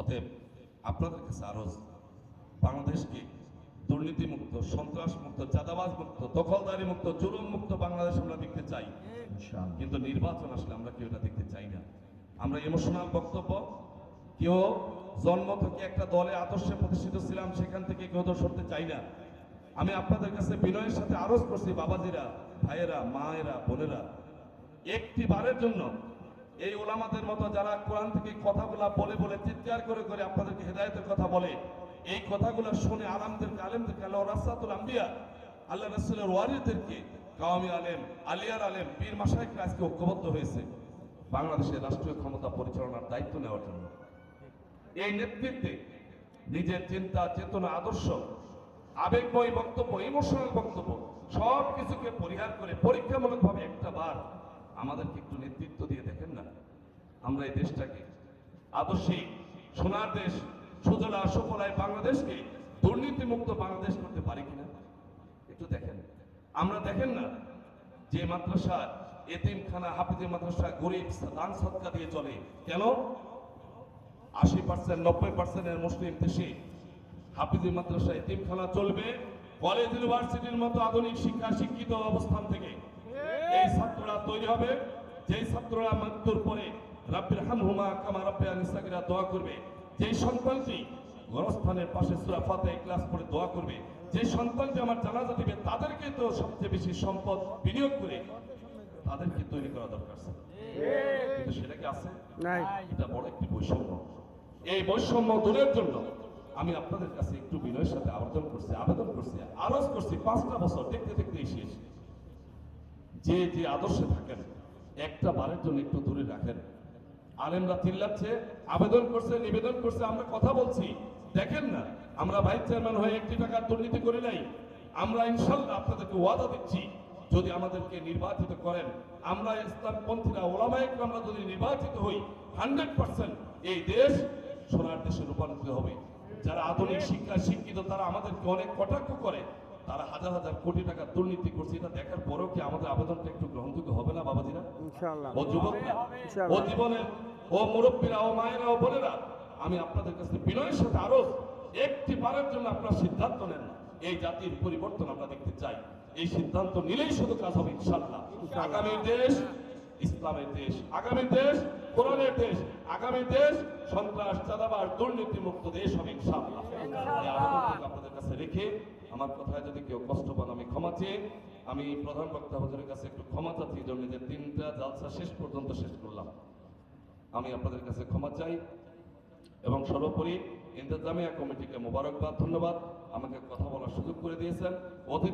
অতএব আপনাদের কাছে আরজ বাংলাদেশকে দুর্নীতিমুক্ত সন্ত্রাস মুক্ত চাঁদাবাজ মুক্ত দখলদারি মুক্ত জুলুম মুক্ত বাংলাদেশ আমরা দেখতে চাই। কিন্তু নির্বাচন আসলে আমরা কেউ এটা দেখতে চাই না। আমরা ইমোশনাল বক্তব্য কেউ জন্ম থেকে একটা দলে আদর্শে প্রতিষ্ঠিত ছিলাম সেখান থেকে কেউ তো সরতে চাই না। আমি আপনাদের কাছে বিনয়ের সাথে আরজ করছি বাবাজিরা ভাইয়েরা মায়েরা বোনেরা একটি বারের জন্য এই ওলামাদের মতো যারা কোরআন থেকে কথাগুলা বলে বলে চিৎকার করে করে আপনাদেরকে হেদায়তের কথা বলে, এই কথাগুলো শুনে আলামদেরকে, আলেমদেরকে আল্লাহ রাসাতুল আম্বিয়া আল্লাহ রাসুলের ওয়ারিদেরকে কাওয়ামি আলেম, আলিয়ার আলেম, পীর মাসাইকরা আজকে ঐক্যবদ্ধ হয়েছে বাংলাদেশের রাষ্ট্রীয় ক্ষমতা পরিচালনার দায়িত্ব নেওয়ার জন্য। এই নেতৃত্বে নিজের চিন্তা, চেতনা, আদর্শ, আবেগময় বক্তব্য, ইমোশনাল বক্তব্য সব কিছুকে পরিহার করে পরীক্ষামূলকভাবে একটা বার আমাদেরকে একটু নেতৃত্ব দিয়ে দেখেন না? আমরা এই দেশটাকে আদর্শিক সোনার দেশ, সুজলা, সুফলায় বাংলাদেশকে দুর্নীতিমুক্ত বাংলাদেশ করতে পারি কিনা? একটু দেখেন। আমরা দেখেন না যে মাদ্রাসা এতিমখানা, হাফিজের মাদ্রাসা গরিব, দান সৎকা দিয়ে চলে। কেন? আশি পার্সেন্ট নব্বই পার্সেন্টের মুসলিম দেশে হাফিজি মাদ্রাসা এতিমখানা চলবে। কলেজ, ইউনিভার্সিটির মতো আধুনিক শিক্ষা, শিক্ষিত অবস্থান থেকে এই ছাত্ররা তৈরি হবে। যেই ছাত্ররা মৃত্যুর পরে রাব্বির হামহুমা কামা রাব্বে আনিসাকিরা দোয়া করবে। যেই সন্তানটি গরস্থানের পাশে সূরা ফাতিহা ক্লাস পড়ে দোয়া করবে। যে সন্তানটি আমার জানাজা দিবে তাদেরকে তো সবচেয়ে বেশি সম্পদ বিনিয়োগ করে তাদেরকে তৈরি করা দরকার কিন্তু সেটা কি আছে? নাই। এটা বড় একটি বৈষম্য। এই বৈষম্য দূরের জন্য আমি আপনাদের কাছে একটু বিনয়ের সাথে আবেদন করছি আবেদন করছি আরজ করছি পাঁচটা বছর দেখতে দেখতে শেষ। যে যে আদর্শে থাকেন, একটা বারের জন্য একটু দূরে রাখেন। আলেমরা চিল্লাচ্ছে, আবেদন করছে, নিবেদন করছে, আমরা কথা বলছি। দেখেন না, আমরা ভাইস চেয়ারম্যান হয়ে একটি টাকার দুর্নীতি করি নাই। আমরা ইনশাল্লাহ আপনাদেরকে ওয়াদা দিচ্ছি, যদি আমাদেরকে নির্বাচিত করেন। আমরা ইসলামপন্থীরা ওলামায়ক আমরা যদি নির্বাচিত হই, হান্ড্রেড পার্সেন্ট এই দেশ সোনার দেশে রূপান্তরিত হবে। যারা আধুনিক শিক্ষা শিক্ষিত, তারা আমাদেরকে অনেক কটাক্ষ করে। তারা হাজার হাজার কোটি টাকা দুর্নীতি করছে এটা দেখার পরেও কি আমাদের আবেদনটা একটু গ্রহণযোগ্য হবে না বাবাজিরা? ও যুবকরা ইনশাআল্লাহ। ও জীবনের ও মুরব্বীরা ও মায়েরা ও বোনেরা আমি আপনাদের কাছে বিনয়ের সাথে আরও একটি বারের জন্য আপনারা সিদ্ধান্ত নেন এই জাতির পরিবর্তন আমরা দেখতে চাই। এই সিদ্ধান্ত নিলেই শুধু কাজ হবে ইনশাল্লাহ আগামী দেশ ইসলামের দেশ আগামী দেশ কোরআনের দেশ আগামী দেশ সন্ত্রাস চাঁদাবাজ দুর্নীতি মুক্ত দেশ হবে ইনশাল্লাহ আপনাদের কাছে রেখে আমার কথায় যদি কেউ কষ্ট পান, আমি ক্ষমা চেয়ে, আমি প্রধান বক্তা হুজুরের কাছে একটু ক্ষমা চাচ্ছি জন্য যে তিনটা জালসা শেষ পর্যন্ত শেষ করলাম। আমি আপনাদের কাছে ক্ষমা চাই এবং সর্বোপরি ইন্তজামিয়া কমিটিকে মোবারকবাদ, ধন্যবাদ। আমাকে কথা বলার সুযোগ করে দিয়েছেন। অতিথি